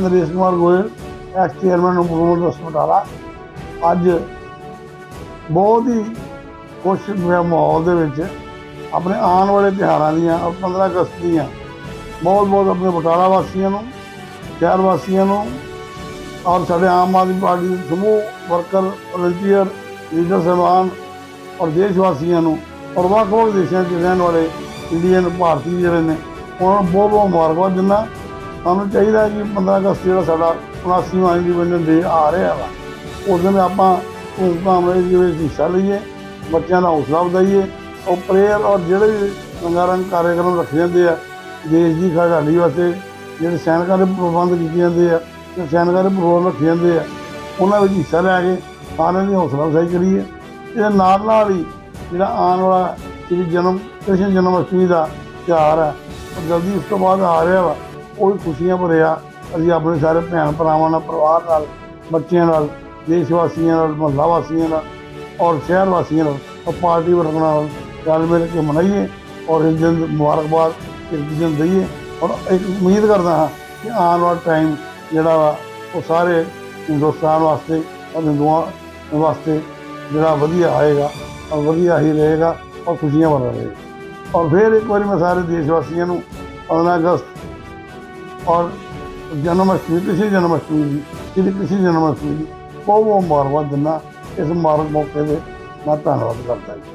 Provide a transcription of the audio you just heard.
Naresh Kumar Goyal ex chairman improvement trust Batala. ਅੱਜ ਬਹੁਤ ਹੀ ਖੁਸ਼ ਹੋਇਆ ਮਾਹੌਲ ਦੇ ਵਿੱਚ ਆਪਣੇ ਆਉਣ ਵਾਲੇ ਤਿਉਹਾਰਾਂ ਦੀਆਂ ਔਰ 15 ਅਗਸਤ ਦੀਆਂ ਬਹੁਤ ਬਹੁਤ ਆਪਣੇ ਬਟਾਲਾ ਵਾਸੀਆਂ ਨੂੰ, ਸ਼ਹਿਰ ਵਾਸੀਆਂ ਨੂੰ ਔਰ ਸਾਡੇ ਆਮ ਆਦਮੀ ਪਾਰਟੀ ਦੇ ਸਮੂਹ, ਵਰਕਰ, ਵਲੰਟੀਅਰ, ਲੀਡਰ, ਸਾਹਿਬਾਨ ਔਰ ਦੇਸ਼ ਵਾਸੀਆਂ ਨੂੰ ਔਰ ਵੱਖ ਵੱਖ ਦੇਸ਼ਾਂ 'ਚ ਰਹਿਣ ਵਾਲੇ ਇੰਡੀਅਨ ਭਾਰਤੀ ਜਿਹੜੇ ਨੇ, ਉਹਨਾਂ ਨੂੰ ਬਹੁਤ ਬਹੁਤ ਮੁਬਾਰਕਬਾਦ ਦਿੰਦਾ। ਸਾਨੂੰ ਚਾਹੀਦਾ ਕਿ 15 ਅਗਸਤ ਜਿਹੜਾ ਸਾਡਾ 79ਵਾਂ ਇੰਡੀਪੈਂਡੈਂਸ ਡੇ ਆ ਰਿਹਾ ਵਾ, ਉਸ ਦਿਨ ਆਪਾਂ ਧੂਮਧਾਮ ਨਾਲ ਇਹਦੇ ਵਿੱਚ ਹਿੱਸਾ ਲਈਏ, ਬੱਚਿਆਂ ਦਾ ਹੌਸਲਾ ਵਧਾਈਏ ਔਰ ਪ੍ਰੇਅਰ ਔਰ ਜਿਹੜੇ ਵੀ ਰੰਗਾਰੰਗ ਕਾਰਜਕ੍ਰਮ ਰੱਖੇ ਜਾਂਦੇ ਆ, ਦੇਸ਼ ਦੀ ਖੁਸ਼ਹਾਲੀ ਵਾਸਤੇ ਜਿਹੜੇ ਸੈਨਿਕਾਂ ਦੇ ਪ੍ਰਬੰਧ ਕੀਤੇ ਜਾਂਦੇ ਆ, ਤੇ ਸੈਨਿਕਾਂ ਦੇ ਪ੍ਰੋਗਰਾਮ ਰੱਖੇ ਜਾਂਦੇ ਆ, ਉਹਨਾਂ ਵਿੱਚ ਹਿੱਸਾ ਲੈ ਕੇ ਸਾਰਿਆਂ ਦੀ ਹੌਸਲਾ ਅਫਜ਼ਾਈ ਕਰੀਏ। ਇਹਦੇ ਨਾਲ ਨਾਲ ਹੀ ਜਿਹੜਾ ਆਉਣ ਵਾਲਾ ਸ੍ਰੀ ਜਨਮ, ਕ੍ਰਿਸ਼ਨ ਜਨਮ ਅਸ਼ਟਮੀ ਦਾ ਤਿਉਹਾਰ ਹੈ ਜਲਦੀ ਉਸ ਤੋਂ ਬਾਅਦ ਆ ਰਿਹਾ ਵਾ। ਉਹ ਵੀ ਖੁਸ਼ੀਆਂ ਭਰਿਆ, ਅਸੀਂ ਆਪਣੇ ਸਾਰੇ ਭੈਣ ਭਰਾਵਾਂ ਨਾਲ, ਪਰਿਵਾਰ ਨਾਲ, ਬੱਚਿਆਂ ਨਾਲ, ਦੇਸ਼ ਵਾਸੀਆਂ ਨਾਲ, ਮਹੱਲਾ ਵਾਸੀਆਂ ਨਾਲ ਔਰ ਸ਼ਹਿਰ ਵਾਸੀਆਂ ਨਾਲ, ਔਰ ਪਾਰਟੀ ਵਰਕਰਾਂ ਨਾਲ ਰਲ ਮਿਲ ਕੇ ਮਨਾਈਏ ਔਰ ਇਸ ਦਿਨ ਮੁਬਾਰਕਬਾਦ ਇੱਕ ਦੂਜੇ ਨੂੰ ਦਈਏ। ਔਰ ਇੱਕ ਉਮੀਦ ਕਰਦਾ ਹਾਂ ਕਿ ਆਉਣ ਵਾਲਾ ਟਾਈਮ ਜਿਹੜਾ ਵਾ, ਉਹ ਸਾਰੇ ਹਿੰਦੁਸਤਾਨ ਵਾਸਤੇ ਔਰ ਹਿੰਦੂਆਂ ਵਾਸਤੇ ਜਿਹੜਾ ਵਧੀਆ ਆਏਗਾ, ਔਰ ਵਧੀਆ ਹੀ ਰਹੇਗਾ, ਔਰ ਖੁਸ਼ੀਆਂ ਭਰਾ ਰਹੇਗਾ। ਔਰ ਫਿਰ ਇੱਕ ਵਾਰੀ ਮੈਂ ਸਾਰੇ ਦੇਸ਼ ਵਾਸੀਆਂ ਨੂੰ 15 ਅਗਸਤ ਔਰ ਜਨਮ ਅਸ਼ਟਮੀ ਕਿਸੇ ਜਨਮ ਅਸ਼ਟਮੀ ਦੀ ਸ਼੍ਰੀ ਕ੍ਰਿਸ਼ਨ ਜਨਮ ਅਸ਼ਟਮੀ ਦੀ ਬਹੁਤ ਬਹੁਤ ਮੁਬਾਰਕਬਾਦ ਦਿੰਦਾ। ਇਸ ਮੁਬਾਰਕ ਮੌਕੇ ਤੇ ਮੈਂ ਧੰਨਵਾਦ ਕਰਦਾ ਜੀ।